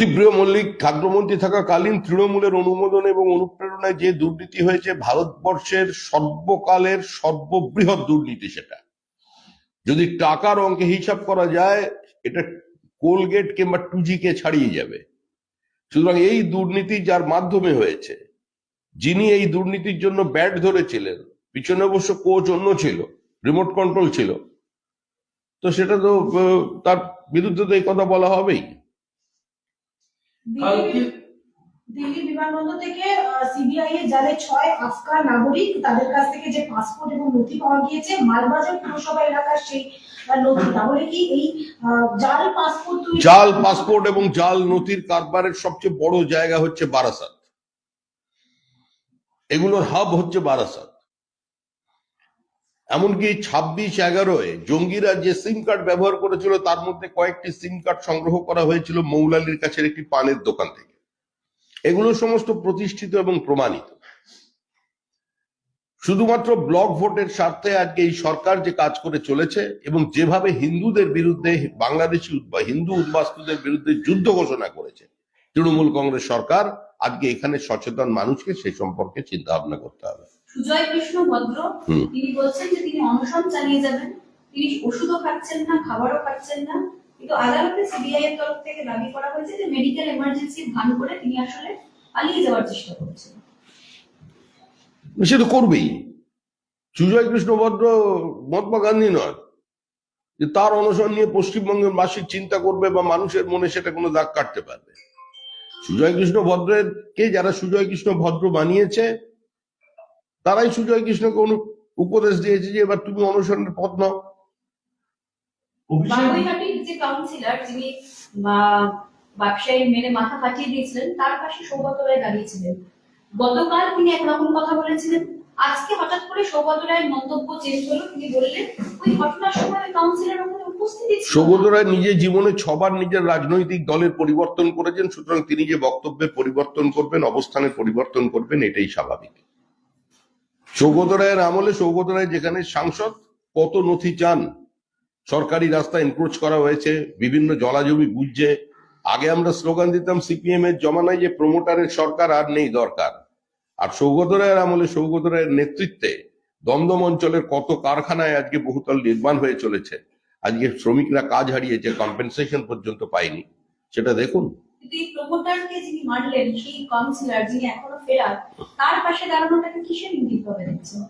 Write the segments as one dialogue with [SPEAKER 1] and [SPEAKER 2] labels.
[SPEAKER 1] প্রিয় মল্লিক খাদ্যমন্ত্রী থাকাকালীন তৃণমূলের অনুমোদন এবং অনুপ্রেরণায় যে দুর্নীতি হয়েছে ভারতবর্ষের সর্বকালের সর্ববৃহৎ দুর্নীতি সেটা। যদি টাকার অঙ্কে হিসাব করা যায়, এটা কোলগেট কিংবা টুজি কে ছাড়িয়ে যাবে। সুতরাং এই দুর্নীতি যার মাধ্যমে হয়েছে, যিনি এই দুর্নীতির জন্য ব্যাট ধরেছিলেন, পিছনে অবশ্য কোচ অন্য ছিল রিমোট কন্ট্রোল ছিল, তো সেটা তো তার বিরুদ্ধে তো এই কথা বলা হবেই।
[SPEAKER 2] কালকে
[SPEAKER 3] দিল্লি- বিমানবন্দর থেকে সিবিআই এর ছয় আফগান নাগরিক তাদের কাছ থেকে যে পাসপোর্ট এবং নথি পাওয়া গিয়েছে মালবাজার পুরসভা এলাকার সেই নথি। তাহলে কি এই জাল পাসপোর্ট
[SPEAKER 1] জাল পাসপোর্ট এবং জাল নথির কারবারের সবচেয়ে বড় জায়গা হচ্ছে বারাসাত। এগুলোর হাব হচ্ছে বারাসাত। এমনকি ছাব্বিশ এগারোয় জঙ্গিরা যে সিম কার্ড ব্যবহার করেছিল, তার মধ্যে কয়েকটি সিম কার্ড সংগ্রহ করা হয়েছিল মৌলালির কাছের একটি পানের দোকান থেকে। এগুলো সমস্ত প্রতিষ্ঠিত এবং প্রমাণিত। শুধুমাত্র ব্লক ভোটের স্বার্থে আজকে এই সরকার যে কাজ করে চলেছে এবং যেভাবে হিন্দুদের বিরুদ্ধে, বাংলাদেশি হিন্দু উদ্বাস্তুদের বিরুদ্ধে যুদ্ধ ঘোষণা করেছে, তৃণমূল কংগ্রেস সরকার আজকে এখানে সচেতন মানুষকে সেই সম্পর্কে চিন্তা ভাবনা করতে হবে।
[SPEAKER 2] সুজয় কৃষ্ণ ভদ্র তিনি বলছেন যে তিনি অনশন চালিয়ে যাবেন। তিনি ওষুধও খাচ্ছেন না খাবারও খাচ্ছেন না। কিন্তু আদালতে সিবিআই এর তরফ থেকে দাবি করা হয়েছে যে মেডিকেল এমার্জেন্সি ভান করে তিনি আসলে পালিয়ে যাওয়ার চেষ্টা করছেন।
[SPEAKER 1] সে তো করবেই। সুজয় কৃষ্ণ ভদ্র মহাত্মা গান্ধী নয় যে তার অনশন নিয়ে পশ্চিমবঙ্গের মাসিক চিন্তা করবে বা মানুষের মনে সেটা কোনো দাগ কাটতে পারবে। সুজয় কৃষ্ণ ভদ্রের কে যারা সুজয় কৃষ্ণ ভদ্র বানিয়েছে তারাই সুজয় কৃষ্ণকে অনু- উপদেশ দিয়েছে যে এবার তুমি অনশনের পথ নাও।
[SPEAKER 4] অভিষেক
[SPEAKER 2] যে কাউন্সিলর যিনি ব্যবসায়ী মাথা ফাটিয়ে দিয়েছিলেন তার পাশে সৌগত রায় দাঁড়িয়েছিলেন। গতকাল তিনি একরকম কথা বলেছিলেন। আজকে হঠাৎ করে সৌগত রায়ের মন্তব্য চেঞ্জ হলো। তিনি বললেন ওই ঘটনার সময় কাউন্সিলর ওখানে উপস্থিত ছিল না।
[SPEAKER 1] সৌগত রায় নিজের জীবনে ছবার নিজের রাজনৈতিক দলের পরিবর্তন করেছেন সুতরাং তিনি যে বক্তব্যের পরিবর্তন করবেন অবস্থানের পরিবর্তন করবেন এটাই স্বাভাবিক। সৌগত রায়ের আমলে সৌগত রায় যেখানে সাংসদ কত নথি চান, সরকারি রাস্তা এনক্রোচ করা হয়েছে, বিভিন্ন জলাজমি বুঝছে আগে আমরা স্লোগান দিতাম সিপিএম এর জমানায় যে প্রমোটারের সরকার আর নেই দরকার। আর সৌগত রায়ের আমলে সৌগত রায়ের নেতৃত্বে দমদম অঞ্চলের কত কারখানায় আজকে বহুতল নির্মাণ হয়ে চলেছে। আজকে শ্রমিকরা কাজ হারিয়েছে কম্পেনসেশন পর্যন্ত পায়নি। সেটা দেখুন।
[SPEAKER 2] কিন্তু এই প্রমোটারকে যিনি মারলেন, সেই যিনি এখনও ফেরার, তার পাশে দাঁড়ানোটাকে কিসের ইঙ্গিত ভাবে দেখছেন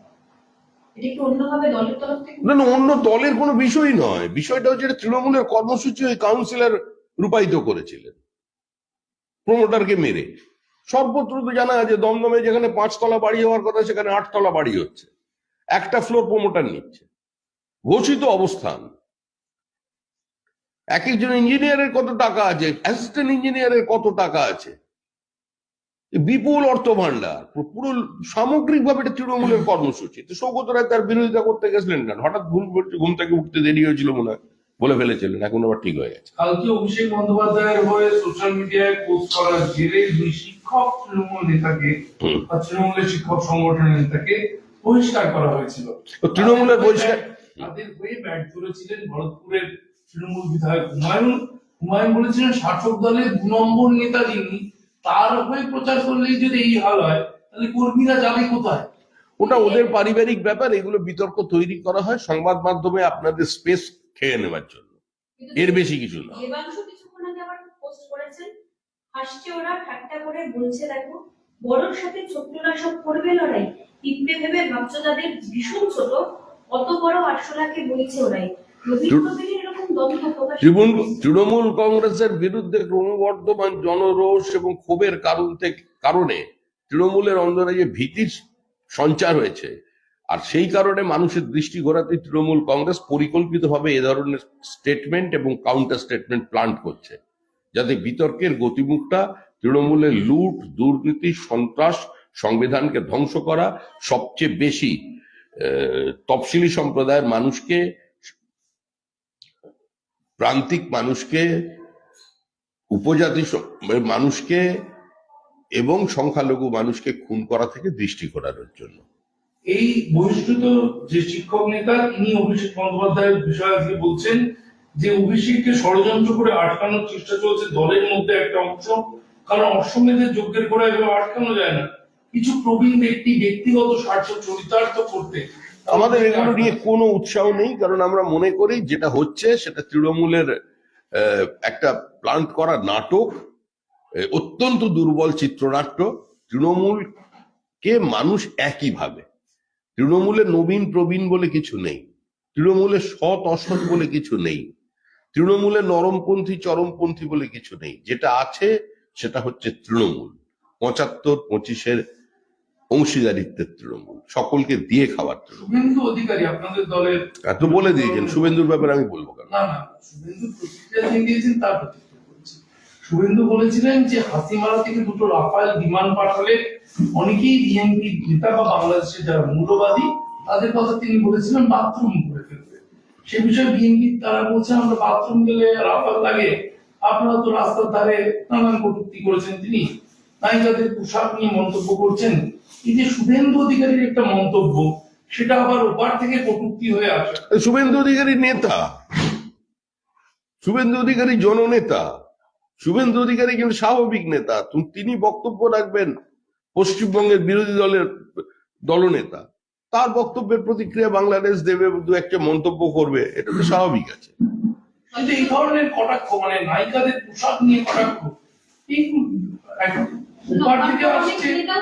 [SPEAKER 1] না না, অন্য দলের কোনো বিষয় নয়। বিষয়টা হচ্ছে তৃণমূলের কর্মসূচি ওই কাউন্সিলর রূপায়িত করেছিলেন। প্রমোটারকে মেরে। সর্বত্র তো জানা আছে, দমদমে যেখানে পাঁচতলা বাড়ি হওয়ার কথা, সেখানে আটতলা বাড়ি হচ্ছে। একটা ফ্লোর প্রমোটার নিচ্ছে। ঘোষিত অবস্থান। এক একজন ইঞ্জিনিয়ারের কত টাকা আছে? অ্যাসিস্ট্যান্ট ইঞ্জিনিয়ারের কত টাকা আছে? বিপুল অর্থ ভান্ডার পুরো সামগ্রিক ভাবে এটা তৃণমূলের কর্মসূচি। তো সৌগত রায় তার বিরোধিতা করতে গেছিলেন কেন? হঠাৎ ভুল করছে ঘুম থেকে উঠতে দেরি হয়েছিল মনে হয় বলে ফেলেছিলেন। এখন আবার ঠিক হয়ে গেছে।
[SPEAKER 4] কালকে অভিষেক বন্দ্যোপাধ্যায়ের হয়ে সোশ্যাল মিডিয়ায় পোস্ট করার জেরে দুই শিক্ষক তৃণমূল নেতাকে তৃণমূলের শিক্ষক সংগঠনের নেতাকে বহিষ্কার করা হয়েছিল।
[SPEAKER 1] তৃণমূলের বহিষ্কার
[SPEAKER 4] তাদের হয়ে ব্যাট ধরেছিলেন ভরতপুরের তৃণমূল বিধায়ক হুমায়ুন হুমায়ুন বলেছিলেন শাসক দলের দু নম্বর নেতা যিনি তার হয়ে প্রচার করলেই যদি এই হাল হয় তাহলে কর্মীরা যাবে কোথায়?
[SPEAKER 1] ওটা ওদের পারিবারিক ব্যাপার এগুলো বিতর্ক তৈরি করা হয় সংবাদ মাধ্যমে আপনাদের স্পেস খেয়ে নেওয়ার জন্য। এর বেশি কিছু না।
[SPEAKER 2] পোস্ট করেছেন। হাসছে ওরা ঠাট্টা করে বলছে দেখো বড়র সাথে ছোট্টরা সব করবে লড়াই। পিঁপড়ে ভেবে ভাবছ তাদের ভীষণ ছোট অত বড় আটশোলাকে বইছে ওরাই। রবীন্দ্র
[SPEAKER 1] তৃণমূল কংগ্রেসের বিরুদ্ধে ক্রমবর্ধমান জনরোষ এবং ক্ষোভের কারণ থেকে কারণে তৃণমূলের অন্দরে যে ভীতির সঞ্চার হয়েছে, আর সেই কারণে মানুষের দৃষ্টি ঘোরাতে তৃণমূল কংগ্রেস পরিকল্পিতভাবে এ ধরনের স্টেটমেন্ট এবং কাউন্টার স্টেটমেন্ট প্লান্ট করছে, যাতে বিতর্কের গতিমুখটা তৃণমূলের লুট, দুর্নীতি, সন্ত্রাস সংবিধানকে ধ্বংস করা সবচেয়ে বেশি তফসিলি সম্প্রদায়ের মানুষকে প্রান্তিক মানুষকে উপজাতি মানুষকে এবং সংখ্যালঘু মানুষকে খুন করা থেকে দৃষ্টি ঘোরানোর জন্য।
[SPEAKER 4] এই বহিষ্কৃত যে শিক্ষক নেতা তিনি অভিষেক বন্দ্যোপাধ্যায়ের বিষয়ে আজকে বলছেন যে অভিষেককে ষড়যন্ত্র করে আটকানোর চেষ্টা চলছে দলের মধ্যে একটা অংশ। কারণ অশ্বমেধের যজ্ঞের করে এভাবে আটকানো যায় না। কিছু প্রবীণ ব্যক্তি ব্যক্তিগত স্বার্থ চরিতার্থ করতে
[SPEAKER 1] আমাদের এগুলো নিয়ে কোনো উৎসাহ নেই, কারণ আমরা মনে করি যেটা হচ্ছে সেটা তৃণমূলের একটা প্লান্ট করা নাটক অত্যন্ত দুর্বল চিত্রনাট্য। তৃণমূলকে মানুষ একই ভাবে তৃণমূলে নবীন, প্রবীণ বলে কিছু নেই। তৃণমূলে সৎ, অসৎ বলে কিছু নেই। তৃণমূলে নরমপন্থী, চরমপন্থী বলে কিছু নেই। যেটা আছে সেটা হচ্ছে তৃণমূল। পঁচাত্তর, পঁচিশের অংশীদারিত্বের তৃণমূল সকলকে দিয়ে খাওয়ার তৃণমূল।
[SPEAKER 4] অধিকারী আপনাদের দলের
[SPEAKER 1] এত বলে দিয়েছেন শুভেন্দুর ব্যাপারে আমি বলব কেন?
[SPEAKER 4] না না শুভেন্দু প্রতিক্রিয়া দিয়েছেন তার শুভেন্দু বলেছিলেন যে হাসিমারা থেকে দুটো রাফায়েল বিমান পাঠালে অনেকেই বিএনপি নেতা বা বাংলাদেশের যারা মূল্যবাদী তাদের কথা তিনি বলেছিলেন বাথরুম করে ফেলবে সে বিষয়ে বিএনপি তারা বলছেন আমরা বাথরুম গেলে রাফাল লাগে। আপনারা তো রাস্তার ধারে নানান কটূক্তি করেছেন তিনি। নায়িকাদের পোশাক নিয়ে মন্তব্য করছেন। এই যে শুভেন্দু অধিকারীর একটা মন্তব্য সেটা আবার ওপার থেকে কটূক্তি হয়ে আসে।
[SPEAKER 1] শুভেন্দু অধিকারী নেতা। শুভেন্দু অধিকারী জননেতা। শুভেন্দু অধিকারী কিন্তু স্বাভাবিক নেতা। তিনি বক্তব্য রাখবেন পশ্চিমবঙ্গের বিরোধী দলের দলনেতা। তার বক্তব্যের প্রতিক্রিয়া বাংলাদেশ দেবে দু একটা মন্তব্য করবে এটা তো স্বাভাবিক আছে।
[SPEAKER 4] কিন্তু এই ধরনের কটাক্ষ মানে নায়িকাদের পোশাক নিয়ে কটাক্ষ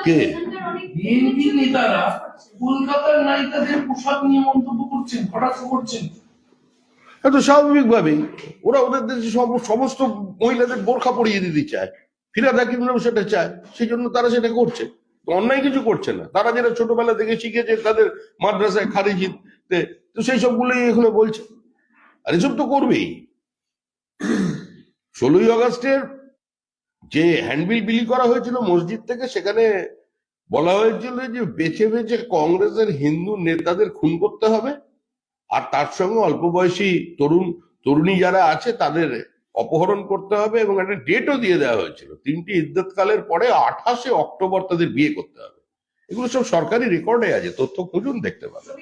[SPEAKER 1] কে?
[SPEAKER 4] বিএনপি নেতারা কলকাতার নায়িকাদের পোশাক নিয়ে মন্তব্য করছেন কটাক্ষ করছেন।
[SPEAKER 1] এটা স্বাভাবিক ভাবেই ওরা ওদের দেশে সমস্ত মহিলাদের বোরখা পরিয়ে দিতে চায়। ফিরাদ হাকিমরাও সেটা চায়। সেই জন্য তারা সেটা করছে। অন্যায় কিছু করছে না। তারা যেটা ছোটবেলা থেকে শিখেছে তাদের মাদ্রাসায় খারিজিতে, তো সেই সবগুলোই এখানে বলছে। আর এসব তো করবেই। ষোলোই আগস্টের যে হ্যান্ডবিল বিলি করা হয়েছিল মসজিদ থেকে, সেখানে বলা হয়েছিল যে বেছে বেছে কংগ্রেসের হিন্দু নেতাদের খুন করতে হবে। আর তার সঙ্গে অল্প বয়সী তরুণ, তরুণী যারা আছে তাদের অপহরণ করতে হবে এবং একটা ডেটও দিয়ে দেওয়া হয়েছিল। তিনটি ইদ্যত কালের পরে আঠাশে অক্টোবর তাদের বিয়ে করতে হবে। এগুলো সব সরকারি রেকর্ডে আছে, তথ্য খুঁজুন, দেখতে পাবেন।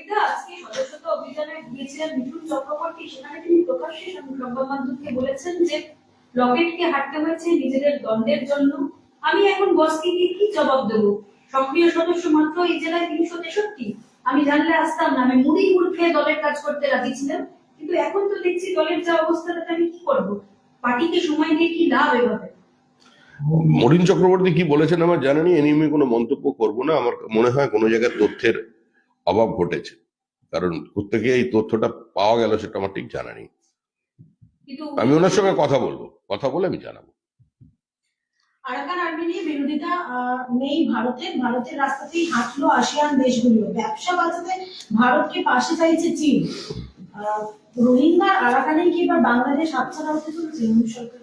[SPEAKER 2] আমি এখন বসকে কি জবাব দেবো? সক্রিয় সদস্য মাত্র এই জেলায় তিনশো তেষট্টি আমি জানলে আসতাম না আমি মুড়ি মুড় খেয়ে দলের কাজ করতে রাজি ছিলাম। কিন্তু এখন তো দেখছি দলের যা অবস্থা তাতে আমি কি করব? পার্টিকে সময় দিয়ে কি লাভ এভাবে?
[SPEAKER 1] মরিন চক্রবর্তী কি বলেছেন আমার জানা নেই এ নিয়ে আমি কোনো মন্তব্য করব না। আমার মনে হয় কোনো জায়গায় তথ্যের অভাব ঘটেছে। কারণ কোথেকে এই তথ্যটা পাওয়া গেল সেটা আমার ঠিক জানা নেই। আমি ওনার সঙ্গে কথা বলব কথা বলে আমি জানাব।
[SPEAKER 3] আরাকান আর্মি নিয়ে বিরোধিতা নেই ভারতের। ভারতের রাস্তাতেই হাঁটলো আসিয়ান দেশগুলো। ব্যবসা বাঁচাতে ভারতকে পাশে চাইছে চীন। আহ, রোহিঙ্গা আরাকানে কি এবার বাংলাদেশ হাতছাড়া হতে সরকার?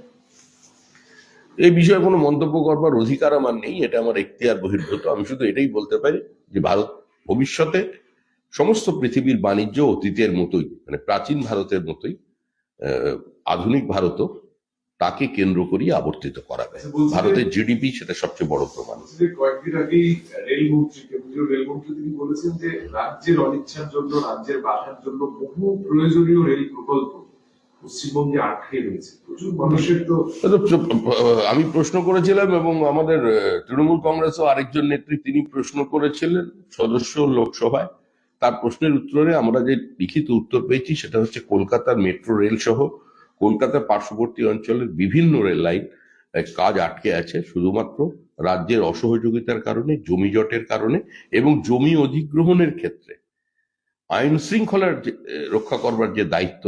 [SPEAKER 1] এই বিষয়ে কোনো মন্তব্য করবার অধিকার আমার নেই এটা আমার এখতিয়ার বহির্ভূত। আমি শুধু এটাই বলতে পারি যে ভারত ভবিষ্যতে সমস্ত পৃথিবীর বাণিজ্য অতীতের মতোই মানে প্রাচীন ভারতের মতোই আধুনিক ভারতও তাকে কেন্দ্র করিয়ে আবর্তিত করাবে।
[SPEAKER 5] আচ্ছা,
[SPEAKER 1] ভারতের জিডিপি সেটা সবচেয়ে বড় প্রমাণ।
[SPEAKER 5] কয়েকদিন আগেই রেলমন্ত্রী কেন্দ্রীয় রেলমন্ত্রী তিনি বলেছেন যে রাজ্যের অনিচ্ছার জন্য রাজ্যের বাধার জন্য বহু প্রয়োজনীয় রেল প্রকল্প পশ্চিমবঙ্গে আটকে রয়েছে। প্রচুর মানুষের তো
[SPEAKER 1] তো আমি প্রশ্ন করেছিলাম এবং আমাদের তৃণমূল কংগ্রেসও আরেকজন নেত্রী তিনি প্রশ্ন করেছিলেন সদস্য লোকসভায়। তার প্রশ্নের উত্তরে আমরা যে লিখিত উত্তর পেয়েছি সেটা হচ্ছে কলকাতার মেট্রো রেল সহ কলকাতার পার্শ্ববর্তী অঞ্চলের বিভিন্ন রেল লাইন কাজ আটকে আছে শুধুমাত্র রাজ্যের অসহযোগিতার কারণে জমি জটের কারণে এবং জমি অধিগ্রহণের ক্ষেত্রে। আইন শৃঙ্খলার রক্ষা করবার যে দায়িত্ব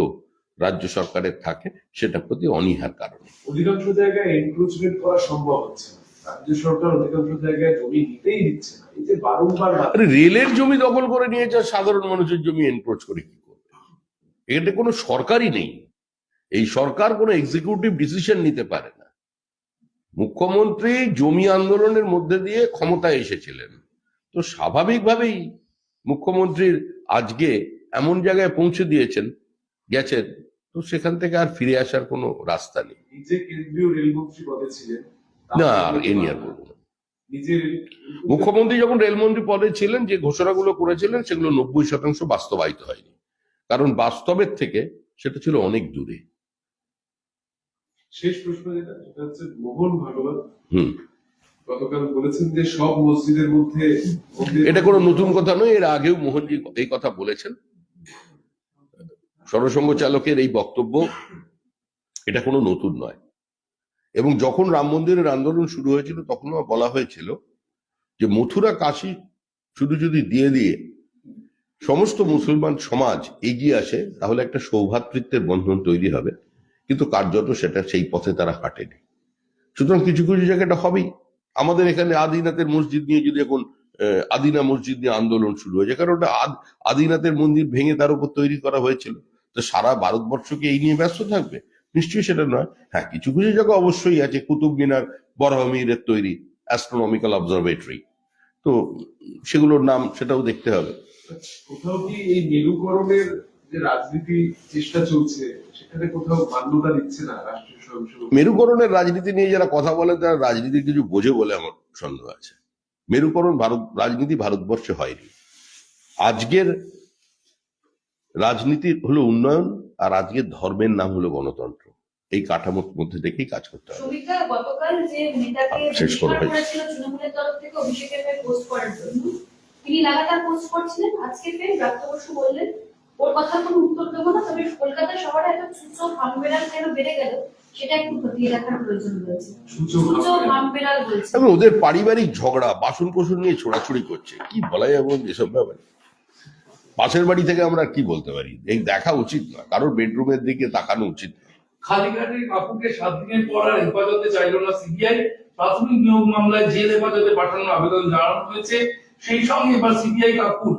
[SPEAKER 1] রাজ্য সরকারের থাকে সেটা প্রতি অনীহার কারণে।
[SPEAKER 5] অধিকাংশ জায়গায় এনক্রোচমেন্ট করা সম্ভব হচ্ছে রাজ্য সরকার অধিকাংশ জায়গায় জমি নিতেই দিচ্ছে না। এই যে বারংবার
[SPEAKER 1] আরে রেলের জমি দখল করে নিয়েছে সাধারণ মানুষের জমি এনক্রোচ করে কি করবে? এটা কোনো সরকারই নেই। এই সরকার কোনো এক্সিকিউটিভ ডিসিশন নিতে পারে না। মুখ্যমন্ত্রী জমি আন্দোলনের মধ্যে দিয়ে ক্ষমতায় এসেছিলেন। তো স্বাভাবিকভাবেই মুখ্যমন্ত্রীর আজকে এমন জায়গায় পৌঁছে দিয়েছেন গেছেন তো সেখান থেকে আর ফিরে আসার কোনো রাস্তা নেই।
[SPEAKER 5] কেন্দ্রীয় রেলমন্ত্রী
[SPEAKER 1] না আর এ নিয়ে আর বলব না। মুখ্যমন্ত্রী যখন রেলমন্ত্রী পদে ছিলেন যে ঘোষণাগুলো করেছিলেন সেগুলো নব্বই শতাংশ বাস্তবায়িত হয়নি। কারণ বাস্তবের থেকে সেটা ছিল অনেক দূরে।
[SPEAKER 5] শেষ প্রশ্ন যেটা সেটা হচ্ছে মোহন ভাগবত। গতকাল বলেছেন যে সব মসজিদের মধ্যে
[SPEAKER 1] এটা কোনো নতুন কথা নয় এর আগেও মোহনজি এই কথা বলেছেন। সরসংঘ চালকের এই বক্তব্য এটা কোনো নতুন নয়। এবং যখন রাম মন্দিরের আন্দোলন শুরু হয়েছিল তখনও বলা হয়েছিল যে মথুরা কাশি শুধু যদি দিয়ে দিয়ে সমস্ত মুসলমান সমাজ এগিয়ে আসে তাহলে একটা সৌভাতৃত্বের বন্ধন তৈরি হবে। কিন্তু কার্যত সেটা সেই পথে তারা কাটেনি। সুতরাং কিছু কিছু জায়গায় এটা হবেই। আমাদের এখানে আদিনাথের মসজিদ নিয়ে যদি এখন আদিনা মসজিদ নিয়ে আন্দোলন শুরু হয়েছে, কারণ ওটা আদ- আদিনাথের মন্দির ভেঙে তার উপর তৈরি করা হয়েছিল। তো সারা ভারতবর্ষকে এই নিয়ে ব্যস্ত থাকবে? নিশ্চয়ই সেটা নয়। হ্যাঁ কিছু কিছু জায়গা অবশ্যই আছে, কুতুব মিনার বরাহমিরের তৈরি অ্যাস্ট্রোনমিক্যাল অবজারভেটরি তো সেগুলোর নাম সেটাও দেখতে হবে।
[SPEAKER 5] কোথাও কি এই মেরুকরণের যে রাজনীতি চেষ্টা চলছে সেখানে কোথাও মান্যতা দিচ্ছে না রাষ্ট্রীয় স্বয়ংসেবক।
[SPEAKER 1] মেরুকরণের রাজনীতি নিয়ে যারা কথা বলে তারা রাজনীতি কিছু বোঝে বলে আমার সন্দেহ আছে। মেরুকরণ ভারত রাজনীতি ভারতবর্ষে হয়নি। আজকের রাজনীতি হলো উন্নয়ন আর আজকের ধর্মের নাম হলো গণতন্ত্র। এই কাঠামোর মধ্যে থেকেই কাজ করতে হবে। শেষ করো
[SPEAKER 2] বহিষ্কার
[SPEAKER 1] ভাই।
[SPEAKER 2] করেছিল তৃণমূলের তরফ থেকে অভিষেকের হয়ে পোস্ট করার জন্য তিনি লাগাতার পোস্ট করছিলেন? আজকে ফের বললেন ওর কথার কোনো উত্তর দেবো না তবে কলকাতা শহরে এত সূচক হামবেড়াল কেন বেড়ে গেল সেটা একটু খতিয়ে দেখার প্রয়োজন রয়েছে।
[SPEAKER 5] সূচক
[SPEAKER 2] সূচক
[SPEAKER 5] হামবেড়াল।
[SPEAKER 2] হামবেড়াল বলছে।
[SPEAKER 1] ওদের পারিবারিক ঝগড়া বাসন কোসন নিয়ে ছোড়াছুড়ি করছে কি বলা বলুন এসব ব্যাপারে? পাশের বাড়ি থেকে আমরা কি বলতে পারি? এই দেখা উচিত না কারোর বেডরুমের দিকে তাকানো উচিত না।
[SPEAKER 4] খালিঘাটের কাকুকে সাত দিনের পর আর হেফাজতে চাইল না সিবিআই প্রাথমিক নিয়োগ মামলায় জেল হেফাজতে পাঠানোর আবেদন জানানো হয়েছে সেই সঙ্গে এবার সিবিআই কাকুর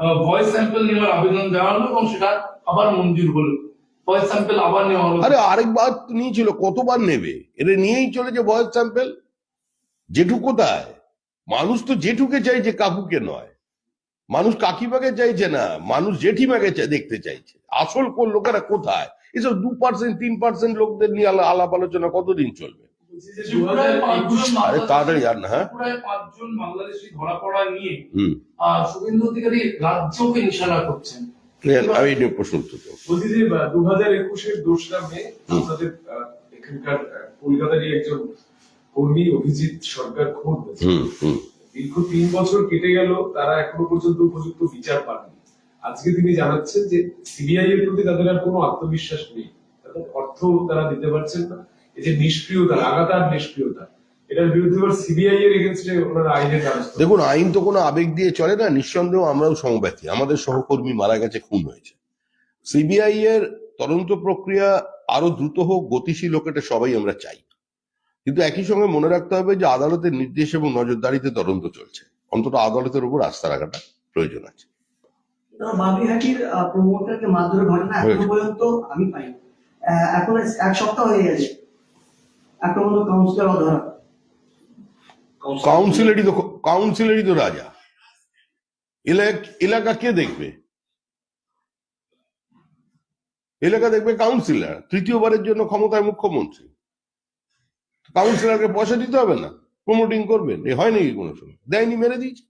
[SPEAKER 4] ভয়েস স্যাম্পল নেওয়ার আবেদন জানালো এবং সেটা আবার মঞ্জুর হলো। ভয়েস স্যাম্পল আবার নেওয়া হলো।
[SPEAKER 1] আরে, আরেকবার নিয়েছিল কতবার নেবে? এটা নিয়েই চলেছে ভয়েস স্যাম্পেল জেঠু কোথায় মানুষ তো জেঠুকে চাইছে কাকুকে নয়। মানুষ কাকিমাকে চাইছে না, মানুষ জেঠিমাকে দেখতে চাইছে। আসল কোন লোকেরা কোথায়? এসব দু পার্সেন্ট তিন পার্সেন্ট লোকদের নিয়ে আলা- আলাপ আলোচনা কতদিন চলবে?
[SPEAKER 5] বলছি যে
[SPEAKER 4] ত্রিপুরায়
[SPEAKER 5] 2021
[SPEAKER 4] পাঁচজন
[SPEAKER 1] আরে তাড়াতাড়ি আর না হ্যাঁ?
[SPEAKER 4] পাঁচজন বাংলাদেশি ধরা পড়া নিয়ে শুভেন্দু অধিকারী রাজ্যকে নিশানা করছেন।
[SPEAKER 1] আমি নিয়ে প্রশ্ন
[SPEAKER 5] বলছি যে দু হাজার একুশের দোসরা মে আপনাদের এখানকার কলকাতারই একজন কর্মী অভিজিৎ সরকার খুন দীর্ঘ তিন বছর কেটে গেল তারা এখনও পর্যন্ত উপযুক্ত বিচার পাননি। আজকে তিনি জানাচ্ছেন যে সিবিআই এর প্রতি তাদের আর কোনো আত্মবিশ্বাস নেই। তাদের অর্থ তারা দিতে পারছেন না। এই যে নিষ্ক্রিয়তা লাগাতার নিষ্ক্রিয়তা এটার বিরুদ্ধে সিবিআই এর এগেনস্টে ওনারা আইনের দ্বারস্থ
[SPEAKER 1] দেখুন আইন তো কোনো আবেগ দিয়ে চলে না নিঃসন্দেহ আমরাও সমব্যথী আমাদের সহকর্মী মারা গেছে খুন হয়েছে। সিবিআই এর তদন্ত প্রক্রিয়া আরও দ্রুত হোক গতিশীল হোক এটা সবাই আমরা চাই। কিন্তু একই সঙ্গে মনে রাখতে হবে যে আদালতের নির্দেশ এবং নজরদারিতে তদন্ত চলছে। অন্তত আদালতের উপর আস্থা রাখাটা প্রয়োজন আছে।
[SPEAKER 6] বাবুঘাটির প্রমোটারকে মারধরের ঘটনা
[SPEAKER 1] এখনও
[SPEAKER 6] পর্যন্ত আমি পাইনি। এখন এক সপ্তাহ হয়ে গেছে।
[SPEAKER 1] কাউন্সিলেরই তো কাউন্সিলেরই তো রাজা। এলাকা কে দেখবে? এলাকা দেখবে কাউন্সিলর তৃতীয়বারের জন্য ক্ষমতায় মুখ্যমন্ত্রী। কাউন্সিলরকে পয়সা দিতে হবে না প্রমোটিং করবেন, এ হয় নাকি কোনো সময়? দেয়নি, মেরে দিয়েছে।